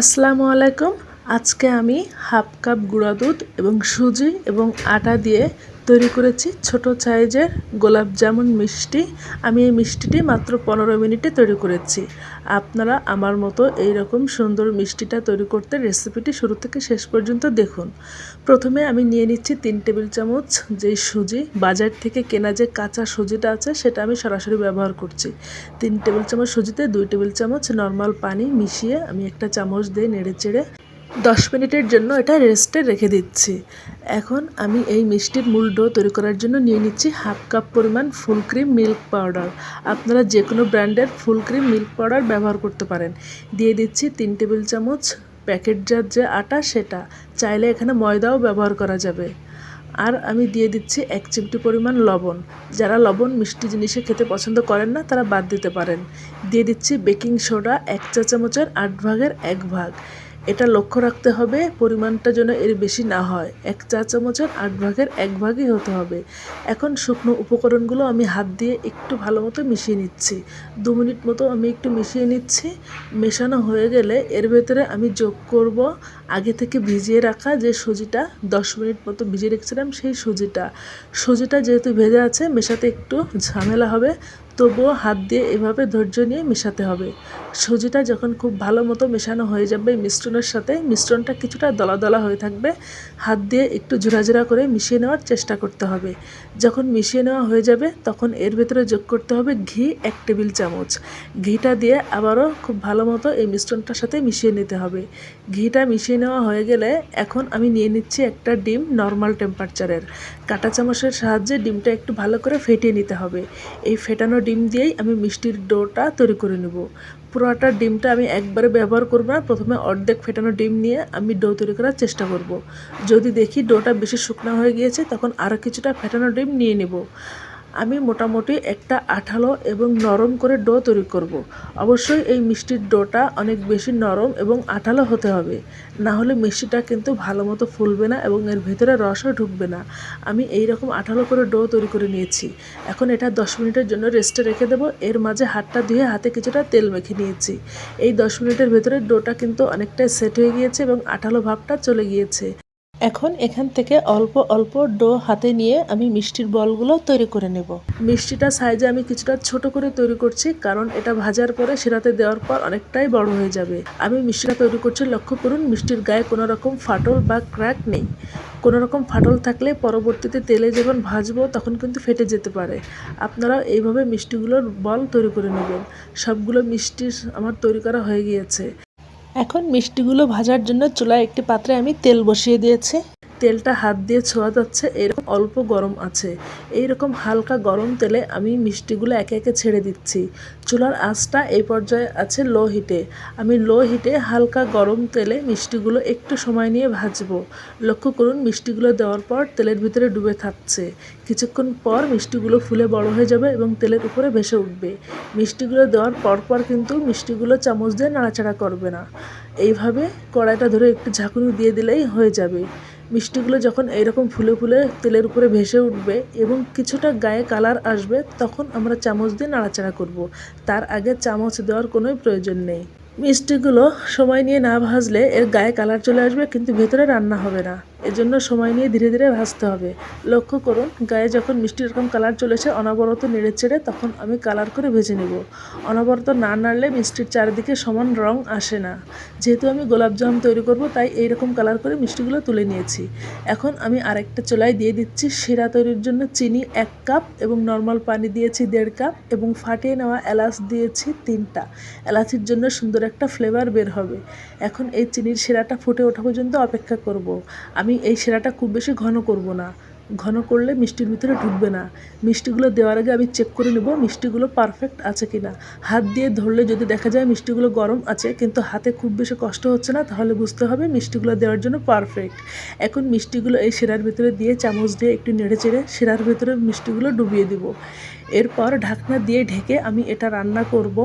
আসসালামু আলাইকুম। আজকে আমি হাফ কাপ গুঁড়া দুধ এবং সুজি এবং আটা দিয়ে তৈরি করেছি ছোট সাইজের গোলাপ জামুন মিষ্টি। আমি এই মিষ্টিটি মাত্র পনেরো মিনিটে তৈরি করেছি। আপনারা আমার মতো এই রকম সুন্দর মিষ্টিটা তৈরি করতে রেসিপিটি শুরু থেকে শেষ পর্যন্ত দেখুন। প্রথমে আমি নিয়ে নিচ্ছি তিন টেবিল চামচ যেই সুজি, বাজার থেকে কেনা যে কাঁচা সুজিটা আছে সেটা আমি সরাসরি ব্যবহার করছি। তিন টেবিল চামচ সুজিতে দুই টেবিল চামচ নর্মাল পানি মিশিয়ে আমি একটা চামচ দিয়ে নেড়ে চেড়ে দশ মিনিটের জন্য এটা রেস্টে রেখে দিচ্ছি। এখন আমি এই মিষ্টির মূল ডো তৈরি করার জন্য নিয়ে নিচ্ছি হাফ কাপ পরিমাণ ফুল ক্রিম মিল্ক পাউডার আপনারা যে কোনো ব্র্যান্ডের ফুল ক্রিম মিল্ক পাউডার ব্যবহার করতে পারেন। দিয়ে দিচ্ছি তিন টেবিল চামচ প্যাকেটজাত যে আটা, সেটা। চাইলে এখানে ময়দাও ব্যবহার করা যাবে। আর আমি দিয়ে দিচ্ছি এক চিমটি পরিমাণ লবণ। যারা লবণ মিষ্টি জিনিসে খেতে পছন্দ করেন না, তারা বাদ দিতে পারেন। দিয়ে দিচ্ছি বেকিং সোডা এক চা চামচের আট ভাগের এক ভাগ। এটা লক্ষ্য রাখতে হবে, পরিমাণটা যেন এর বেশি না হয়। এক চা চামচের আট ভাগের এক ভাগই হতে হবে। এখন শুকনো উপকরণগুলো আমি হাত দিয়ে একটু ভালো মতো মিশিয়ে নিচ্ছি। দু মিনিট মতো আমি একটু মিশিয়ে নিচ্ছি। মেশানো হয়ে গেলে এর ভেতরে আমি যোগ করব আগে থেকে ভিজিয়ে রাখা যে সুজিটা, দশ মিনিট মতো ভিজিয়ে রেখেছিলাম সেই সুজিটা। সুজিটা যেহেতু ভেজে আছে, মেশাতে একটু ঝামেলা হবে তবুও হাত দিয়ে এভাবে ধৈর্য নিয়ে মেশাতে হবে। সুজিটা যখন খুব ভালো মতো মেশানো হয়ে যাবে মিশ্রণের সাথে, মিশ্রণটা কিছুটা দলা দলা হয়ে থাকবে। হাত দিয়ে একটু ঝুরাঝুরা করে মিশিয়ে নেওয়ার চেষ্টা করতে হবে। যখন মিশিয়ে নেওয়া হয়ে যাবে, তখন এর ভেতরে যোগ করতে হবে ঘি এক টেবিল চামচ। ঘিটা দিয়ে আবারও খুব ভালো মতো এই মিশ্রণটার সাথে মিশিয়ে নিতে হবে। ঘিটা মিশিয়ে নেওয়া হয়ে গেলে এখন আমি নিয়ে নিচ্ছি একটা ডিম নর্মাল টেম্পারেচারের। কাঁটা চামচের সাহায্যে ডিমটা একটু ভালো করে ফেটিয়ে নিতে হবে। এই ফেটানো ডিম দিয়েই আমি মিষ্টির ডোটা তৈরি করে নেব। পুরোটা ডিমটা আমি একবারে ব্যবহার করব না, প্রথমে অর্ধেক ফেটানো ডিম নিয়ে আমি ডো তৈরি করার চেষ্টা করব। যদি দেখি ডোটা বেশি শুকনো হয়ে গিয়েছে, তখন আরও কিছুটা ফেটানো ডিম নিয়ে নেব। আমি মোটামুটি একটা আঠালো এবং নরম করে ডো তৈরি করব। অবশ্যই এই মিষ্টির ডোটা অনেক বেশি নরম এবং আঠালো হতে হবে। না হলে মিষ্টিটা কিন্তু ভালো মতো ফুলবে না এবং এর ভেতরে রসও ঢুকবে না। আমি এই রকম আঠালো করে ডো তৈরি করে নিয়েছি। এখন এটা দশ মিনিটের জন্য রেস্টে রেখে দেবো। এর মাঝে হাতটা ধুয়ে হাতে কিছুটা তেল মেখে নিয়েছি। এই দশ মিনিটের ভেতরে ডোটা কিন্তু অনেকটাই সেট হয়ে গিয়েছে এবং আঠালো ভাবটা চলে গিয়েছে। এখন এখান থেকে অল্প অল্প ডো হাতে নিয়ে আমি মিষ্টির বলগুলো তৈরি করে নেব। মিষ্টিটা সাইজে আমি কিছুটা ছোট করে তৈরি করছি, কারণ এটা ভাজার পরে সেটাতে দেওয়ার পর অনেকটাই বড় হয়ে যাবে। আমি মিষ্টিটা তৈরি করছি, লক্ষ্য করুন, মিষ্টির গায়ে কোনো রকম ফাটল বা ক্র্যাক নেই। কোনো রকম ফাটল থাকলে পরবর্তীতে তেলে যখন ভাজবো তখন কিন্তু ফেটে যেতে পারে। আপনারা এইভাবে মিষ্টিগুলোর বল তৈরি করে নেবেন। সবগুলো মিষ্টি আমার তৈরি করা হয়ে গিয়েছে। এখন মিষ্টিগুলো ভাজার জন্য চুলায় একটি পাত্রে আমি তেল বসিয়ে দিয়েছি। তেলটা হাত দিয়ে ছোঁয়া যাচ্ছে, এরকম অল্প গরম আছে। এই রকম হালকা গরম তেলে আমি মিষ্টিগুলো একে একে ছেড়ে দিচ্ছি। চুলার আঁচটা এই পর্যায়ে আছে লো হিটে। আমি লো হিটে হালকা গরম তেলে মিষ্টিগুলো একটু সময় নিয়ে ভাজবো। লক্ষ্য করুন, মিষ্টিগুলো দেওয়ার পর তেলের ভিতরে ডুবে থাকছে। কিছুক্ষণ পর মিষ্টিগুলো ফুলে বড় হয়ে যাবে এবং তেলের উপরে ভেসে উঠবে। মিষ্টিগুলো দেওয়ার পর পর কিন্তু মিষ্টিগুলো চামচ দিয়ে নাড়াচাড়া করবে না। এইভাবে কড়াইটা ধরে একটু ঝাঁকুনি দিয়ে দিলেই হয়ে যাবে। মিষ্টিগুলো যখন এইরকম ফুলে ফুলে তেলের উপরে ভেসে উঠবে এবং কিছুটা গায়ে কালার আসবে, তখন আমরা চামচ দিয়ে নাড়াচাড়া করব। তার আগে চামচ দেওয়ার কোনোই প্রয়োজন নেই মিষ্টিগুলো সময় নিয়ে না ভাজলে এর গায়ে কালার চলে আসবে, কিন্তু ভেতরে রান্না হবে না এজন্য সময় নিয়ে ধীরে ধীরে ভাজতে হবে। লক্ষ্য করুন, গায়ে যখন মিষ্টি এরকম কালার চলেছে, অনবরত নেড়ে চেড়ে তখন আমি কালার করে ভেজে নেব। অনবরত না নাড়লে মিষ্টির চারিদিকে সমান রং আসে না। যেহেতু আমি গোলাপজাম তৈরি করব, তাই এই রকম কালার করে মিষ্টিগুলো তুলে নিয়েছি। এখন আমি আরেকটা চোলায় দিয়ে দিচ্ছি শিরা তৈরির জন্য চিনি এক কাপ এবং নর্মাল পানি দিয়েছি দেড় কাপ এবং ফাটিয়ে নেওয়া এলাচ দিয়েছি তিনটা। এলাচির জন্য সুন্দর একটা ফ্লেভার বের হবে। এখন এই চিনির শিরাটা ফুটে ওঠা পর্যন্ত অপেক্ষা করব। আমি আমি এই সেরাটা খুব বেশি ঘন করব না। ঘন করলে মিষ্টির ভিতরে ঢুকবে না। মিষ্টিগুলো দেওয়ার আগে আমি চেক করে নেব মিষ্টিগুলো পারফেক্ট আছে কি না হাত দিয়ে ধরলে যদি দেখা যায় মিষ্টিগুলো গরম আছে, কিন্তু হাতে খুব বেশি কষ্ট হচ্ছে না, তাহলে বুঝতে হবে মিষ্টিগুলো দেওয়ার জন্য পারফেক্ট এখন মিষ্টিগুলো এই শিরার ভিতরে দিয়ে চামচ দিয়ে একটু নেড়ে চেড়ে শিরার ভিতরে মিষ্টিগুলো ডুবিয়ে দিব। এরপর ঢাকনা দিয়ে ঢেকে আমি এটা রান্না করব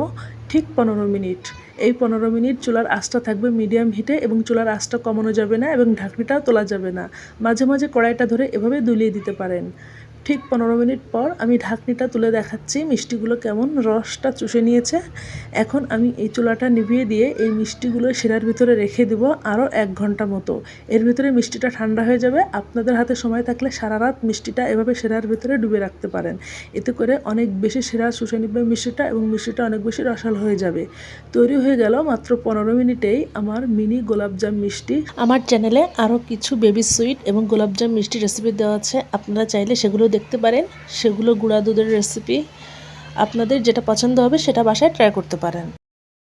ঠিক পনেরো মিনিট। এই পনেরো মিনিট চুলার আঁচটা থাকবে মিডিয়াম হিটে এবং চুলার আঁচটা কমানো যাবে না এবং ঢাকনিটাও তোলা যাবে না। মাঝে মাঝে কড়াইটা ধরে এভাবে দুলিয়ে দিতে পারেন। ঠিক পনেরো মিনিট পর আমি ঢাকনিটা তুলে দেখাচ্ছি মিষ্টিগুলো কেমন রসটা চুষে নিয়েছে। এখন আমি এই চুলাটা নিভিয়ে দিয়ে এই মিষ্টিগুলো শিরার ভিতরে রেখে দিব আরও এক ঘণ্টা মতো। এর ভিতরে মিষ্টিটা ঠান্ডা হয়ে যাবে। আপনাদের হাতে সময় থাকলে সারা রাত মিষ্টিটা এভাবে শিরার ভিতরে ডুবে রাখতে পারেন। এতে করে অনেক বেশি শিরা শুষে নিবে মিষ্টিটা এবং মিষ্টিটা অনেক বেশি রসাল হয়ে যাবে। তৈরি হয়ে গেল মাত্র পনেরো মিনিটেই আমার মিনি গোলাপজাম মিষ্টি। আমার চ্যানেলে আরও কিছু বেবি সুইট এবং গোলাপজাম মিষ্টি রেসিপি দেওয়া আছে। আপনারা চাইলে সেগুলো দেখতে পারেন, সেগুলো গুঁড়া দুধের রেসিপি আপনাদের যেটা পছন্দ হবে সেটা বাসায় ট্রাই করতে পারেন।